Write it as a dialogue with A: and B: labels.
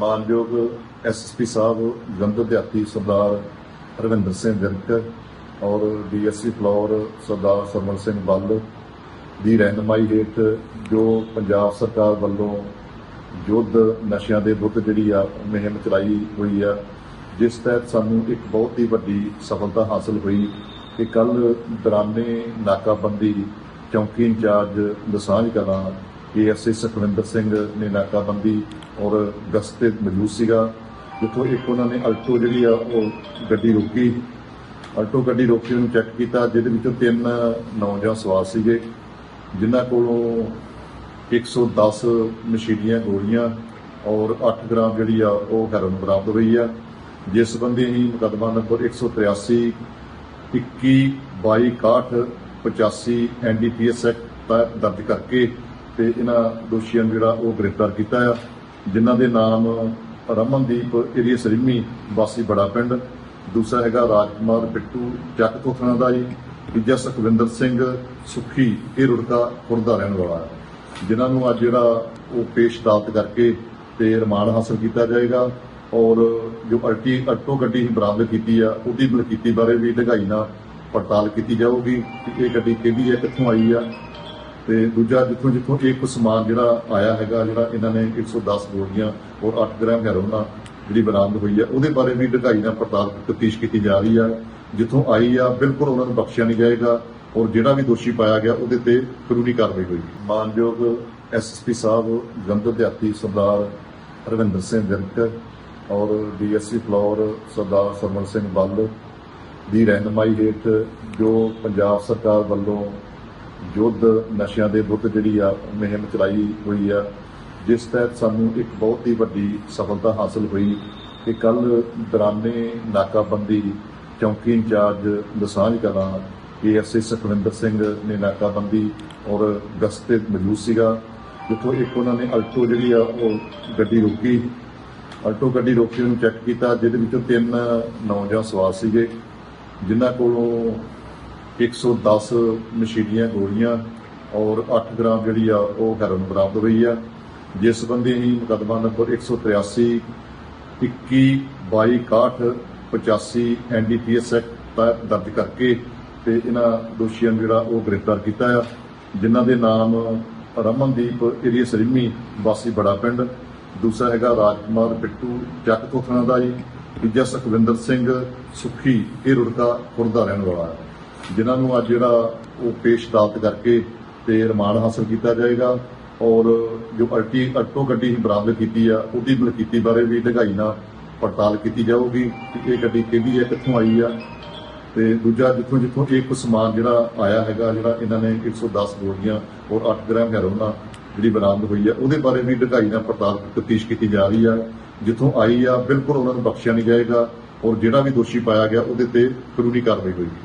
A: ਮਾਨਯੋਗ ਐਸਐਸਪੀ ਸਾਹਿਬ, ਜਲੰਧਰ ਦਿਹਾਤੀ ਸਰਦਾਰ ਰਵਿੰਦਰ ਸਿੰਘ ਵਿਰਕ ਔਰ ਡੀਐਸਸੀ ਫਲੋਰ ਸਰਦਾਰ ਸਰਮਨ ਸਿੰਘ ਬੱਲ ਦੀ ਰਹਿਨਮਾਈ ਹੇਠ ਜੋ ਪੰਜਾਬ ਸਰਕਾਰ ਵੱਲੋਂ ਯੁੱਧ ਨਸ਼ਿਆਂ ਦੇ ਵਿਰੁੱਧ ਜਿਹੜੀ ਆ ਮੁਹਿੰਮ ਚਲਾਈ ਹੋਈ ਆ, ਜਿਸ ਤਹਿਤ ਸਾਨੂੰ ਇੱਕ ਬਹੁਤ ਹੀ ਵੱਡੀ ਸਫਲਤਾ ਹਾਸਲ ਹੋਈ ਕਿ ਕੱਲ ਦੌਰਾਨੇ ਨਾਕਾਬੰਦੀ, ਚੌਂਕੀ in charge, Dasanjh Kalan ASI Sukhwinder Singh ਨੇ ਨਾਕਾਬੰਦੀ ਔਰ ਗਸ਼ਤ ਮੌਜੂਦ ਸੀਗਾ, ਜਿੱਥੋਂ ਇੱਕ ਉਹਨਾਂ ਨੇ ਅਲਟੋ ਜਿਹੜੀ ਆ ਉਹ ਗੱਡੀ ਰੋਕੀ। ਅਲਟੋ ਗੱਡੀ ਰੋਕੀ, ਉਹਨੂੰ ਚੈੱਕ ਕੀਤਾ, ਜਿਹਦੇ ਵਿੱਚੋਂ ਤਿੰਨ ਨੌਜਵਾਨ ਸਵਾਰ ਸੀਗੇ, ਜਿਨ੍ਹਾਂ ਕੋਲੋਂ 110 ਨਸ਼ੀਲੀਆਂ ਗੋਲੀਆਂ ਔਰ 8 ਗ੍ਰਾਮ ਜਿਹੜੀ ਆ ਉਹ ਹੈਰੋਇਨ ਬਰਾਮਦ ਹੋਈ ਆ। ਜਿਸ ਸੰਬੰਧੀ ਹੀ ਮੁਕੱਦਮਾ ਨੰਬਰ 183 21 22 61 85 ਐਨਡੀਪੀਐਸ ਐਕਟ ਦਰਜ ਕਰਕੇ ਤੇ ਇਹਨਾਂ ਦੋਸ਼ੀਆਂ ਨੂੰ ਜਿਹੜਾ ਉਹ ਗ੍ਰਿਫਤਾਰ ਕੀਤਾ ਆ, ਜਿਨ੍ਹਾਂ ਦੇ ਨਾਮ ਰਮਨਦੀਪ ਏਰੀਆ ਸਰੀਮੀ ਵਾਸੀ ਬੜਾ ਪਿੰਡ, ਦੂਸਰਾ ਹੈਗਾ ਰਾਜਕੁਮਾਰ ਬਿੱਟੂ ਚੱਕ ਕੋਖਣਾ ਦਾ ਜੀ, ਤੀਜਾ ਸੁਖਵਿੰਦਰ ਸਿੰਘ ਸੁਖੀ, ਇਹ ਰੁੜਕਾ ਖੁਰਦ ਰਹਿਣ ਵਾਲਾ ਹੈ। ਜਿਨ੍ਹਾਂ ਨੂੰ ਅੱਜ ਜਿਹੜਾ ਉਹ ਪੇਸ਼ ਅਦਾਲਤ ਕਰਕੇ ਤੇ ਰਿਮਾਂਡ ਹਾਸਲ ਕੀਤਾ ਜਾਏਗਾ ਔਰ ਜੋ ਅਲਟੀ, ਅਲਟੋ ਗੱਡੀ ਬਰਾਮਦ ਕੀਤੀ ਆ, ਉਹਦੀ ਮਲਕੀਤੀ ਬਾਰੇ ਵੀ ਢਗਾਈ ਨਾਲ ਪੜਤਾਲ ਕੀਤੀ ਜਾਊਗੀ ਕਿ ਇਹ ਗੱਡੀ ਕਿਹਦੀ ਹੈ, ਕਿੱਥੋਂ ਆਈ ਆ ਤੇ ਦੂਜਾ ਜਿੱਥੋਂ ਜਿੱਥੋਂ ਇਹ ਕੁਝ ਸਮਾਨ ਜਿਹੜਾ ਆਇਆ ਹੈਗਾ, ਜਿਹੜਾ ਇਹਨਾਂ ਨੇ 110 ਗੋਲੀਆਂ ਔਰ 8 ਗ੍ਰਾਮ ਹੈਰੋਇਨ ਜਿਹੜੀ ਬਰਾਮਦ ਹੋਈ ਹੈ, ਉਹਦੇ ਬਾਰੇ ਵੀ ਢਗਾਈ ਨਾਲ ਪੜਤਾਲ ਤਫਤੀਸ਼ ਕੀਤੀ ਜਾ ਰਹੀ ਆ। ਜਿੱਥੋਂ ਆਈ ਆ, ਬਿਲਕੁਲ ਉਹਨਾਂ ਨੂੰ ਬਖਸ਼ਿਆ ਨਹੀਂ ਜਾਏਗਾ ਔਰ ਜਿਹੜਾ ਵੀ ਦੋਸ਼ੀ ਪਾਇਆ ਗਿਆ, ਉਹਦੇ ਤੇ ਕਾਨੂੰਨੀ ਕਾਰਵਾਈ ਹੋਏਗੀ। ਮਾਨਯੋਗ ਐਸਐਸਪੀ ਸਾਹਿਬ, ਜਲੰਧਰ ਦਿਹਾਤੀ ਸਰਦਾਰ ਰਵਿੰਦਰ ਸਿੰਘ ਵਿਰਕ ਔਰ ਡੀਐਸਸੀ ਫਲੋਰ ਸਰਦਾਰ ਸਰਮਨ ਸਿੰਘ ਬੱਲ ਦੀ ਰਹਿਨਮਾਈ ਹੇਠ ਜੋ ਪੰਜਾਬ ਸਰਕਾਰ ਵੱਲੋਂ ਯੁੱਧ, ਨਸ਼ਿਆਂ ਦੇ ਵਿਰੁੱਧ ਜਿਹੜੀ ਆ, ਮੁਹਿੰਮ ਚਲਾਈ ਹੋਈ ਆ। ਜਿਸ ਤਹਿਤ ਸਾਨੂੰ ਇੱਕ ਬਹੁਤ ਹੀ ਵੱਡੀ ਸਫਲਤਾ ਹਾਸਲ ਹੋਈ ਕਿ ਕੱਲ ਦੌਰਾਨੇ ਨਾਕਾਬੰਦੀ, ਚੌਂਕੀ in charge Dasanjh Kalan ASI Sukhwinder Singh ਨੇ ਨਾਕਾਬੰਦੀ ਔਰ ਗਸ਼ਤ ਤੇ ਮੌਜੂਦ ਸੀਗਾ। ਜਿੱਥੋਂ ਇੱਕ ਉਹਨਾਂ ਨੇ ਅਲਟੋ ਜਿਹੜੀ ਆ, ਉਹ ਗੱਡੀ ਰੋਕੀ। ਅਲਟੋ ਗੱਡੀ ਰੋਕੀ, ਉਹਨੂੰ ਚੈੱਕ ਕੀਤਾ, ਜਿਹਦੇ ਵਿੱਚੋਂ ਤਿੰਨ ਨੌਜਵਾਨ ਸਵਾਰ ਸੀਗੇ, ਜਿਨ੍ਹਾਂ ਕੋਲੋਂ 110 ਨਸ਼ੀਲੀਆਂ ਗੋਲੀਆਂ ਔਰ 8 ਗ੍ਰਾਮ ਜਿਹੜੀ ਆ ਉਹ ਹੈਰੋਨ ਬਰਾਮਦ ਹੋਈ ਆ। ਜਿਸ ਸੰਬੰਧੀ ਅਸੀਂ ਮੁਕੱਦਮਾ ਨੰਬਰ 183 21 22 61 85 ਐਨਡੀਪੀਐਸ ਐਕਟ ਦਰਜ ਕਰਕੇ ਤੇ ਇਹਨਾਂ ਦੋਸ਼ੀਆਂ ਨੂੰ ਜਿਹੜਾ ਉਹ ਗ੍ਰਿਫਤਾਰ ਕੀਤਾ ਆ, ਜਿਨ੍ਹਾਂ ਦੇ ਨਾਮ ਰਮਨਦੀਪ ਏਰੀਆ ਸਰੀਮੀ ਵਾਸੀ ਬੜਾ ਪਿੰਡ, ਦੂਸਰਾ ਹੈਗਾ ਰਾਜਕੁਮਾਰ ਬਿੱਟੂ ਚੱਕ ਕੋਖਣਾ ਦਾ ਜੀ, ਤੀਜਾ ਸੁਖਵਿੰਦਰ ਸਿੰਘ, ਸੁਖੀ, ਇਹ ਰੁੜਕਾ ਖੁਰਦ ਦਾ ਰਹਿਣ ਵਾਲਾ ਹੈ। ਜਿਨ੍ਹਾਂ ਨੂੰ ਅੱਜ ਜਿਹੜਾ ਉਹ ਪੇਸ਼ ਅਦਾਲਤ ਕਰਕੇ ਤੇ ਰਿਮਾਂਡ ਹਾਸਲ ਕੀਤਾ ਜਾਏਗਾ ਔਰ ਜੋ ਅਲਟੀ ਅਲਟੋ ਗੱਡੀ ਬਰਾਮਦ ਕੀਤੀ ਆ, ਉਹਦੀ ਮਲਕੀਤੀ ਬਾਰੇ ਵੀ ਢਗਾਈ ਨਾਲ ਪੜਤਾਲ ਕੀਤੀ ਜਾਊਗੀ ਕਿ ਇਹ ਗੱਡੀ ਕਿਹਦੀ ਹੈ, ਕਿੱਥੋਂ ਆਈ ਆ। ਤੇ ਦੂਜਾ ਜਿੱਥੋਂ ਜਿੱਥੋਂ ਇਹ ਕੁਝ ਸਮਾਨ ਜਿਹੜਾ ਆਇਆ ਹੈਗਾ, ਜਿਹੜਾ ਇਹਨਾਂ ਨੇ 110 ਗੋਲੀਆਂ ਔਰ 8 ਗ੍ਰਾਮ ਹੈਰੋਇਨ ਜਿਹੜੀ ਬਰਾਮਦ ਹੋਈ ਆ, ਉਹਦੇ ਬਾਰੇ ਵੀ ਢਗਾਈ ਨਾਲ ਪੜਤਾਲ ਤਫਤੀਸ਼ ਕੀਤੀ ਜਾ ਰਹੀ ਆ। ਜਿੱਥੋਂ ਆਈ ਆ, ਬਿਲਕੁਲ ਉਹਨਾਂ ਨੂੰ ਬਖਸ਼ਿਆ ਨਹੀਂ ਜਾਏਗਾ ਔਰ ਜਿਹੜਾ ਵੀ ਦੋਸ਼ੀ ਪਾਇਆ ਗਿਆ, ਉਹਦੇ ਤੇ ਕਾਨੂੰਨੀ ਕਾਰਵਾਈ ਹੋਏਗੀ।